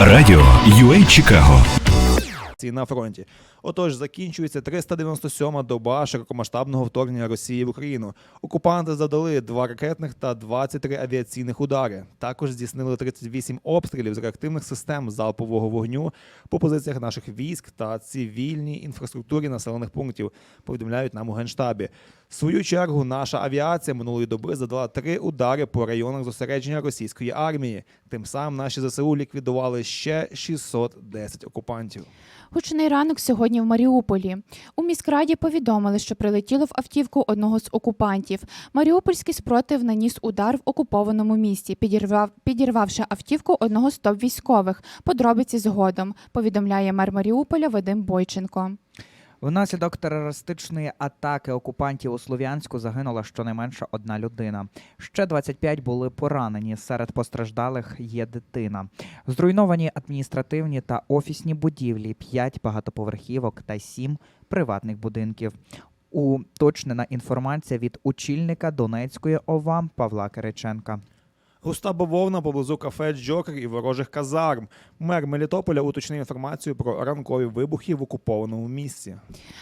Радіо UA Чикаго. На фронті. Отож, закінчується 397-ма доба широкомасштабного вторгнення Росії в Україну. Окупанти завдали два ракетних та 23 авіаційних удари. Також здійснили 38 обстрілів з реактивних систем залпового вогню по позиціях наших військ та цивільній інфраструктурі населених пунктів. Повідомляють нам у генштабі. Свою чергу наша авіація минулої доби задала три удари по районах зосередження російської армії. Тим самим наші ЗСУ ліквідували ще 610 окупантів. Гучний ранок сьогодні в Маріуполі. У міськраді повідомили, що прилетіло в автівку одного з окупантів. Маріупольський спротив наніс удар в окупованому місті, підірвав, підірвавши автівку одного з топ-військових. Подробиці згодом, повідомляє мер Маріуполя Вадим Бойченко. Внаслідок терористичної атаки окупантів у Слов'янську загинула щонайменше одна людина. Ще 25 були поранені. Серед постраждалих є дитина. Зруйновані адміністративні та офісні будівлі, 5 багатоповерхівок та 7 приватних будинків. Уточнена інформація від очільника Донецької ОВА Павла Кириченка. Густа бавовна поблизу кафе Джокер і ворожих казарм. Мер Мелітополя уточнив інформацію про ранкові вибухи в окупованому місці.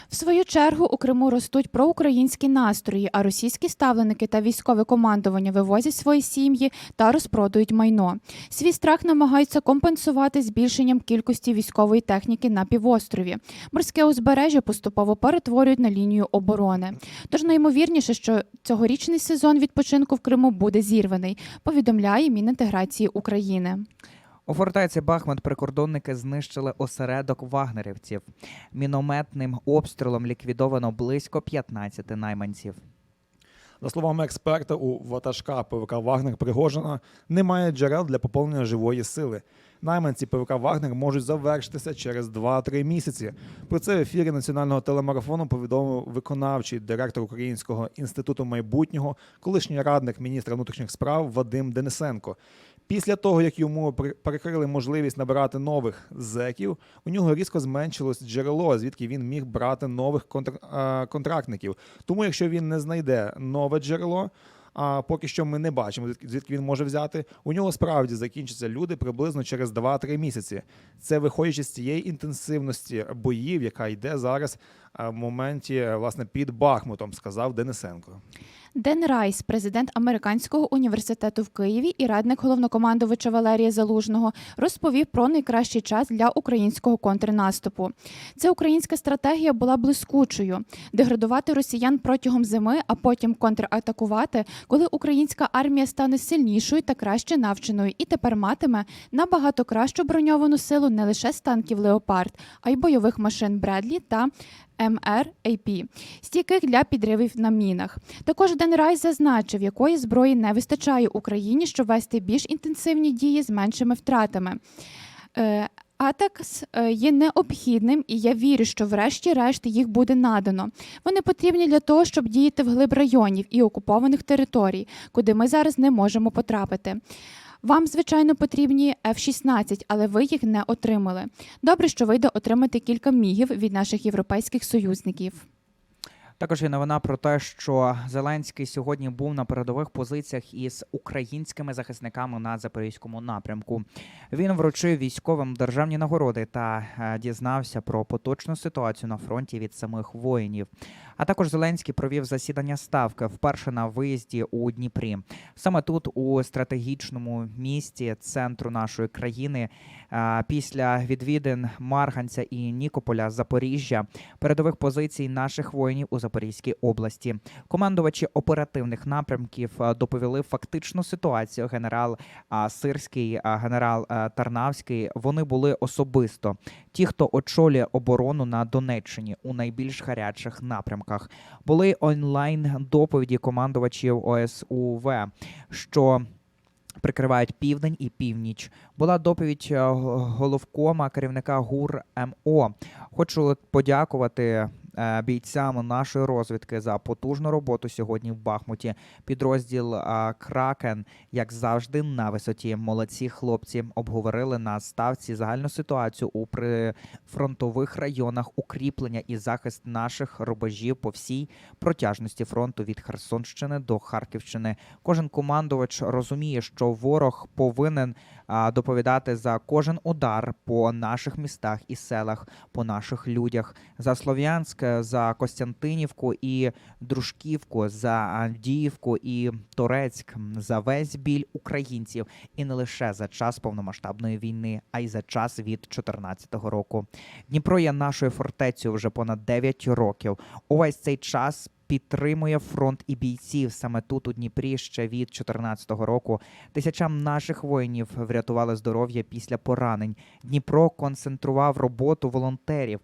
В свою чергу у Криму ростуть проукраїнські настрої, а російські ставленики та військове командування вивозять свої сім'ї та розпродають майно. Свій страх намагаються компенсувати збільшенням кількості військової техніки на півострові. Морське узбережжя поступово перетворюють на лінію оборони. Тож найімовірніше, що цьогорічний сезон відпочинку в Криму буде зірваний, повідомляє Мінінтеграції України. У фортеці Бахмут прикордонники знищили осередок вагнерівців. Мінометним обстрілом ліквідовано близько 15 найманців. За словами експерта, у ватажка ПВК Вагнер Пригожина немає джерел для поповнення живої сили. Найманці ПВК Вагнер можуть завершитися через 2-3 місяці. Про це в ефірі національного телемарафону повідомив виконавчий директор Українського інституту майбутнього, колишній радник міністра внутрішніх справ Вадим Денисенко. Після того, як йому перекрили можливість набирати нових зеків, у нього різко зменшилось джерело, звідки він міг брати нових контр- е, контрактників. Тому, якщо він не знайде нове джерело, а поки що ми не бачимо, звідки- він може взяти. У нього справді закінчаться люди приблизно через 2-3 місяці. Це виходячи з цієї інтенсивності боїв, яка йде зараз е, в моменті е, власне під Бахмутом, сказав Денисенко. Ден Райс, президент Американського університету в Києві і радник головнокомандувача Валерія Залужного, розповів про найкращий час для українського контрнаступу. Ця українська стратегія була блискучою: деградувати росіян протягом зими, а потім контратакувати, коли українська армія стане сильнішою та краще навченою, і тепер матиме набагато кращу броньовану силу не лише з танків Леопард, а й бойових машин Бредлі та МРАП, стійких для підривів на мінах. Також Ден Райс зазначив, якої зброї не вистачає Україні, щоб вести більш інтенсивні дії з меншими втратами. Е, Атакс е, є необхідним, і я вірю, що врешті-решт їх буде надано. Вони потрібні для того, щоб діяти вглиб районів і окупованих територій, куди ми зараз не можемо потрапити. Вам, звичайно, потрібні F-16, але ви їх не отримали. Добре, що вийде отримати кілька мігів від наших європейських союзників. Також є новина про те, що Зеленський сьогодні був на передових позиціях із українськими захисниками на запорізькому напрямку. Він вручив військовим державні нагороди та е, дізнався про поточну ситуацію на фронті від самих воїнів. А також Зеленський провів засідання ставки вперше на виїзді у Дніпрі. Саме тут, у стратегічному місті центру нашої країни, е, після відвідин Марганця і Нікополя Запоріжжя, передових позицій наших воїнів у Запорізькій області. Командувачі оперативних напрямків е, доповіли фактичну ситуацію. Генерал Сирський, генерал е, Тарнавський. Вони були особисто ті, хто очолює оборону на Донеччині у найбільш гарячих напрямках. Були онлайн доповіді командувачів ОСУВ, що прикривають південь і північ. Була доповідь е, головкома керівника ГУР МО. Хочу подякувати е, бійцям нашої розвідки за потужну роботу сьогодні в Бахмуті. Підрозділ е, Кракен, як завжди, на висоті. Молодці хлопці обговорили на ставці загальну ситуацію у прифронтових районах, укріплення і захист наших рубежів по всій протяжності фронту від Херсонщини до Харківщини. Кожен командувач розуміє, що ворог повинен доповідати за кожен удар по наших містах і селах, по наших людях, за Слов'янськ, за Костянтинівку і Дружківку, за Авдіївку і Торецьк, за весь біль українців, і не лише за час повномасштабної війни, а й за час від 2014 року. Дніпро є нашою фортецею вже понад 9 років. Увесь цей час підтримує фронт і бійців саме тут, у Дніпрі, ще від 2014 року. Тисячам наших воїнів врятували здоров'я після поранень. Дніпро концентрував роботу волонтерів.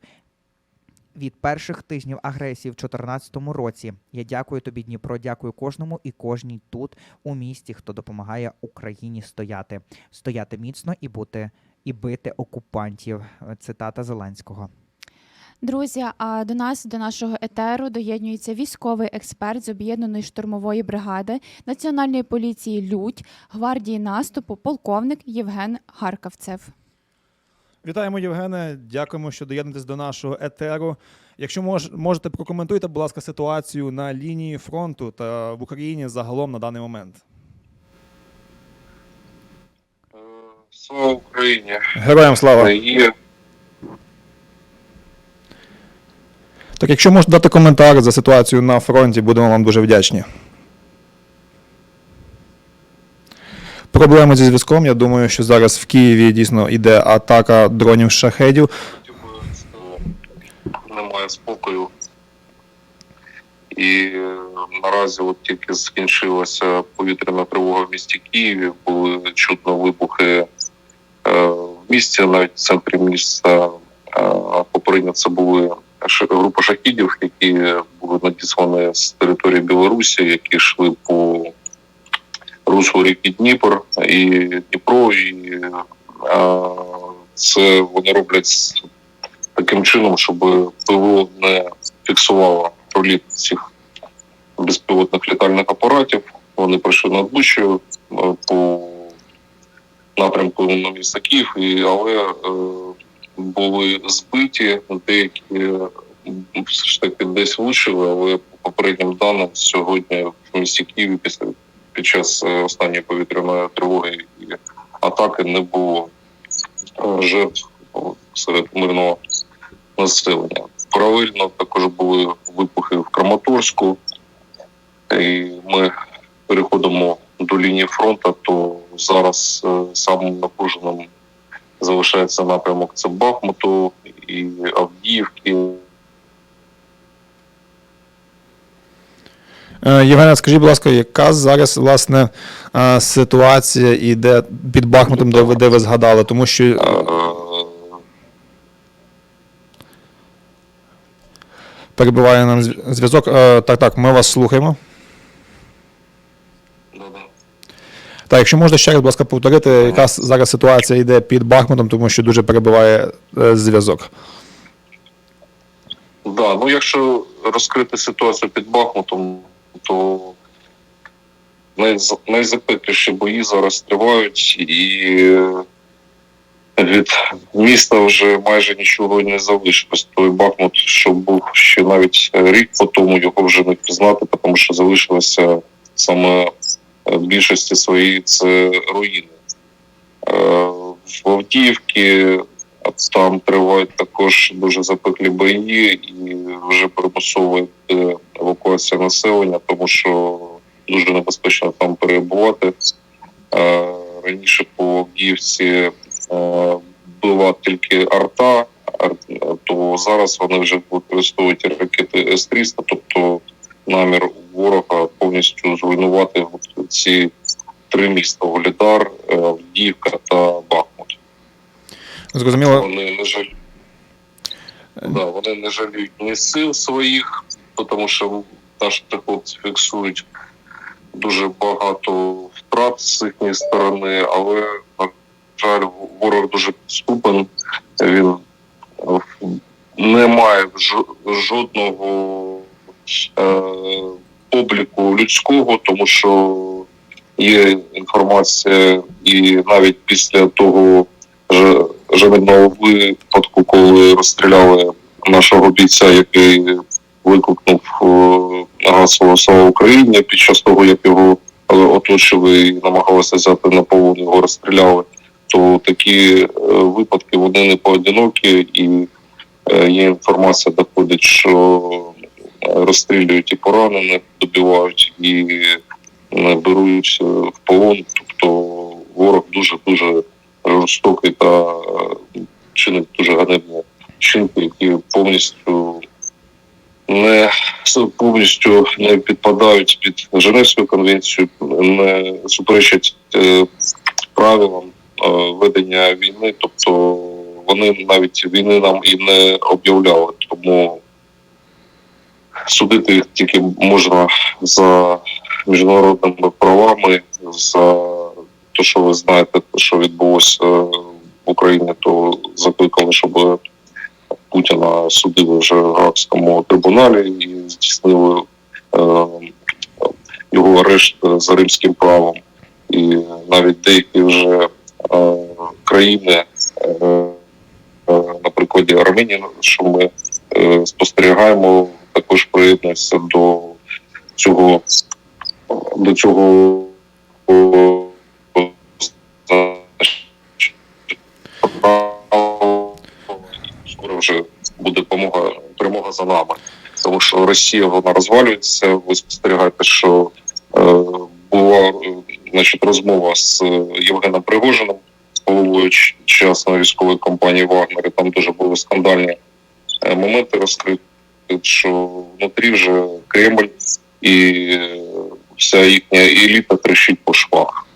Від перших тижнів агресії в 2014 році я дякую тобі, Дніпро. Дякую кожному і кожній тут у місті, хто допомагає Україні стояти, стояти міцно і бути і бити окупантів. Цитата Зеленського. Друзі, а до нас, до нашого етеру, доєднюється військовий експерт з об'єднаної штурмової бригади Національної поліції Людь, гвардії наступу, полковник Євген Харкавцев. Вітаємо, Євгене. Дякуємо, що доєднуєтесь до нашого етеру. Якщо мож, можете прокоментуйте, будь ласка, ситуацію на лінії фронту та в Україні загалом на даний момент. Е, Слава Україні! Героям слава! Є Так, якщо можете дати коментар за ситуацію на фронті, будемо вам дуже вдячні. Проблеми зі зв'язком. Я думаю, що зараз в Києві дійсно йде атака дронів шахедів. немає спокою. І е, наразі от тільки скінчилася повітряна тривога в місті Києві, були чутно вибухи е, в місті, навіть в центрі міста. Е, Попередньо це були група шахідів, які були надіслані з території Білорусі, які йшли по руслу ріки Дніпр і Дніпро, і е, це вони роблять таким чином, щоб ПВО не фіксувало проліт цих безпілотних літальних апаратів. Вони прийшли над Бучею по напрямку на місто Київ, і, але е, були збиті, деякі е, все ж таки десь влучили, але по попереднім даним сьогодні в місті Києві після під час е, останньої повітряної тривоги і атаки не було е, жертв серед мирного населення. Паралельно також були вибухи в Краматорську, і ми переходимо до лінії фронту, то зараз е, самим напруженим залишається напрямок це Бахмуту і Авдіївки. Е, Євгене, скажіть, будь ласка, яка зараз власне е, ситуація іде під Бахмутом, де ви, де ви згадали? Тому що Е, перебуває нам зв'язок. Е, Так, так, ми вас слухаємо. Так, якщо можна ще раз, будь ласка, повторити, яка зараз ситуація йде під Бахмутом, тому що дуже перебуває е, зв'язок. Да, ну якщо розкрити ситуацію під Бахмутом, то найзапекліші бої зараз тривають, і від міста вже майже нічого не залишилось. Той Бахмут, що був ще навіть рік по тому, його вже не впізнати, тому що залишилося саме е, в більшості своїй це руїни. Е, В Авдіївці там тривають також дуже запеклі бої, і вже примусова евакуація населення, тому що дуже небезпечно там перебувати. Е, Раніше по Авдіївці е, була тільки арта, ар- то зараз вони вже використовують ракети С-300, тобто намір ворога повністю зруйнувати ці три міста: Волідар, е, Авдіївка та Бахмут. Зрозуміло. Вони не жаль... да, вони не жаліють ні сил своїх, тому що наші хлопці фіксують дуже багато втрат з їхньої сторони, але, на жаль, ворог дуже підступен. Він е, не має жо- жодного е, обліку людського, тому що є інформація, і навіть після того ж- жалібного випадку, коли розстріляли нашого бійця, який викликнув е, гасло «Слава Україні» під час того, як його е, оточили і намагалися взяти на полон, його розстріляли. то такі е, випадки вони не поодинокі, і є інформація, доходить, що розстрілюють і поранених, добивають і беруть в полон. Тобто ворог дуже дуже жорстокий та чинить дуже ганебні вчинки, які повністю не повністю не підпадають під Женевську конвенцію, не суперечать е, правилам е, ведення війни. Тобто вони навіть війни нам і не об'являли. Тому судити їх тільки можна за міжнародними правами, за те, що ви знаєте, що відбулося е, в Україні, то закликали, щоб Путіна судили вже в Гаагському трибуналі і здійснили е, його арешт за римським правом. І навіть деякі вже е, країни, е, е, Арменії, що ми е, спостерігаємо, також приєднуються до цього до цього що Росія вона розвалюється. Ви спостерігаєте, що е, була значить, розмова з е, Євгеном Пригожиним, головою ч- чесної військової компанії Вагнер. І Там дуже були скандальні е, моменти розкриті, що внутрі вже Кремль і е, вся їхня еліта трещить по швах.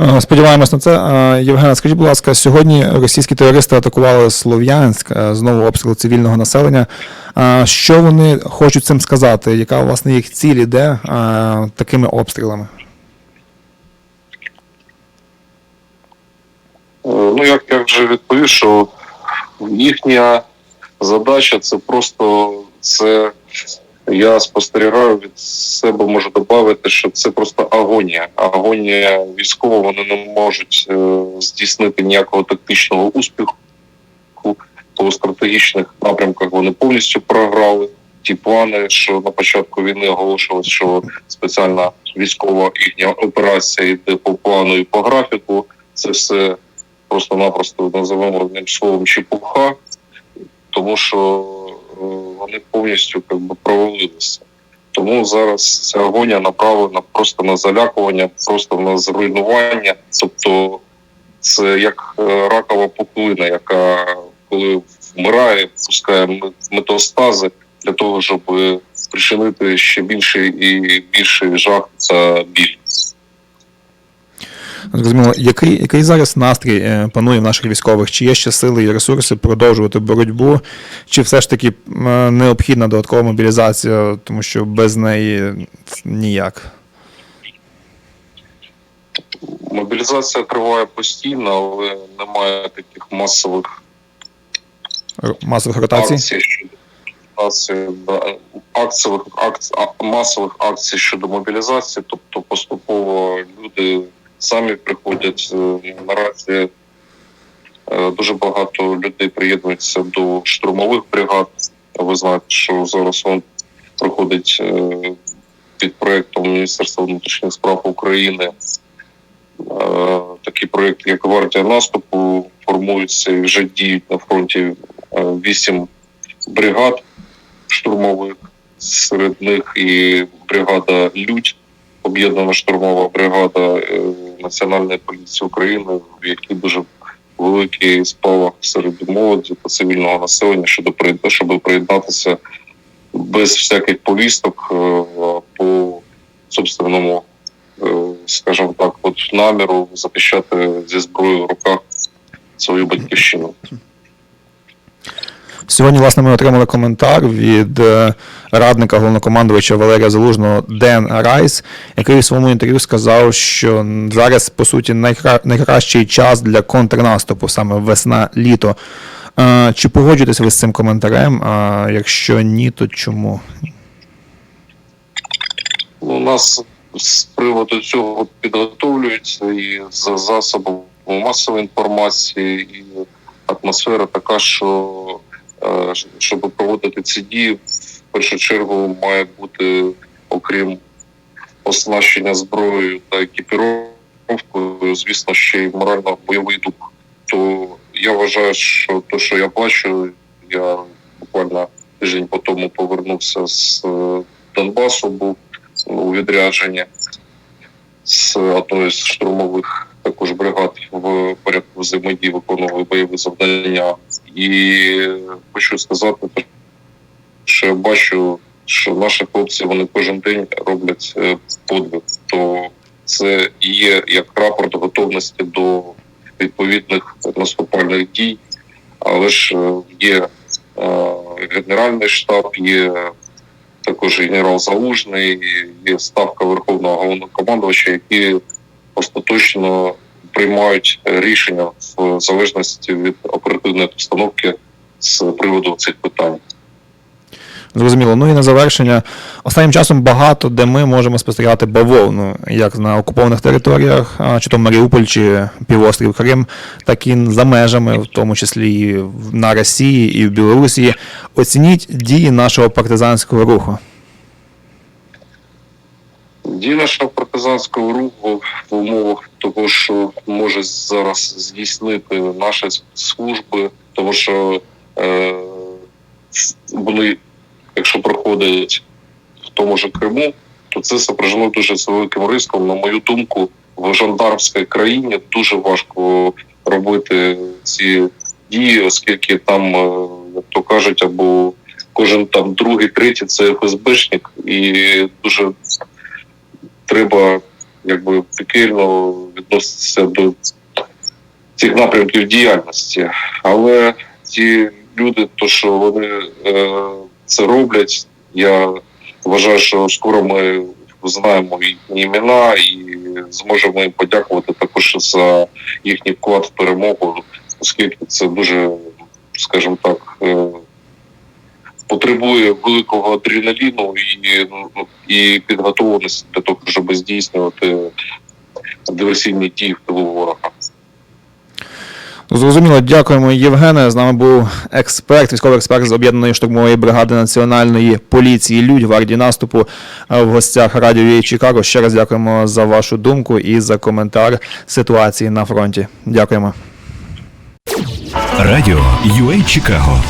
Е, Сподіваємось на це. Е, Євгена, скажіть, будь ласка, сьогодні російські терористи атакували Слов'янськ, е, знову обстріл цивільного населення. Що вони хочуть цим сказати? Яка власне їх ціль іде такими обстрілами? Ну, як я вже відповів, що їхня задача це просто це. Я спостерігаю від себе, можу додати, що це просто агонія. Агонія військова, вони не можуть е, здійснити ніякого тактичного успіху. По стратегічних напрямках вони повністю програли. Ті плани, що на початку війни оголошувалось, що спеціальна військова їхня операція йде по плану і по графіку. Це все просто-напросто називаємо одним словом чепуха, тому що вони повністю би, провалилися. Тому зараз ця агонія направлена просто на залякування, просто на зруйнування. Тобто це як е, ракова пухлина, яка коли вмирає, пускає метастази для того, щоб причинити ще більший і більший жах та біль. Зрозуміло, який, який зараз настрій е, панує в наших військових? Чи є ще сили і ресурси продовжувати боротьбу, чи все ж таки е, необхідна додаткова мобілізація, тому що без неї ніяк? Мобілізація триває постійно, але немає таких масових Масових ротацій? акцій акціових акцій, масових акцій щодо мобілізації. Тобто поступово люди самі приходять е, наразі. е, Дуже багато людей приєднуються до штурмових бригад. Ви знаєте, що зараз он проходить е, під проектом Міністерства внутрішніх справ України. Такий проект, як гвардія наступу, формується і вже діють на фронті вісім бригад штурмових. Серед них і бригада Людь, об'єднана штурмова бригада Національної поліції України, в якій дуже великий спалах серед молоді та цивільного населення щодо щоб приєднатися без всяких повісток е, по собственному, е, скажімо так, от наміру захищати зі зброєю в руках свою батьківщину. Сьогодні, власне, ми отримали коментар від е, радника головнокомандувача Валерія Залужного Ден Райс, який у своєму інтерв'ю сказав, що зараз, по суті, найкра... найкращий час для контрнаступу, саме весна-літо. Е, Чи погоджуєтесь ви з цим коментарем? А якщо ні, то чому? У нас з приводу цього підготовлюються і за засобом масової інформації, і атмосфера така, що щоб проводити ці дії, в першу чергу має бути, окрім оснащення зброєю та екіпіровки, підготовкою, звісно, ще й морально-бойовий дух. То я вважаю, що те, що я бачу, я буквально тиждень по тому повернувся з е, Донбасу, був у відрядженні з одної з штурмових також бригад в порядку взаємодії виконували бойові завдання. І хочу сказати, що я бачу, що наші хлопці вони кожен день роблять е, подвиг. То це є як рапорт готовності до відповідних наступальних дій, але ж е, є е, генеральний штаб, є також генерал Залужний, є ставка Верховного головнокомандувача, які остаточно приймають рішення в залежності від оперативної обстановки з приводу цих питань. Зрозуміло. Ну і на завершення. Останнім часом багато де ми можемо спостерігати бавовну, як на окупованих територіях, чи то Маріуполь, чи півострів Крим, так і за межами, в тому числі і на Росії і в Білорусі. Оцініть дії нашого партизанського руху. Дії нашого партизанського руху в умовах того, що може зараз здійснити наші служби, тому що е, вони, якщо проходять в тому ж Криму, то це сопряжено дуже з великим риском. На мою думку, в жандармській країні дуже важко робити ці дії, оскільки там, е, як то кажуть, або кожен там другий, третій це ФСБшник, і дуже треба якби пекельно відноситися до цих напрямків діяльності. Але ті люди, то що вони е, це роблять, я вважаю, що скоро ми знаємо їхні імена і зможемо їм подякувати також за їхній вклад в перемогу, оскільки це дуже, скажімо так. Е, Потребує великого адреналіну і, ну, і підготовленості для того, щоб здійснювати диверсійні дії в тилу ворога. Зрозуміло, дякуємо, Євгене. З нами був експерт, військовий експерт з об'єднаної штурмової бригади національної поліції Людь гвардії наступу е, в гостях радіо «Єй Чикаго. Ще раз дякуємо за вашу думку і за коментар ситуації на фронті. Дякуємо. Радіо UA Чикаго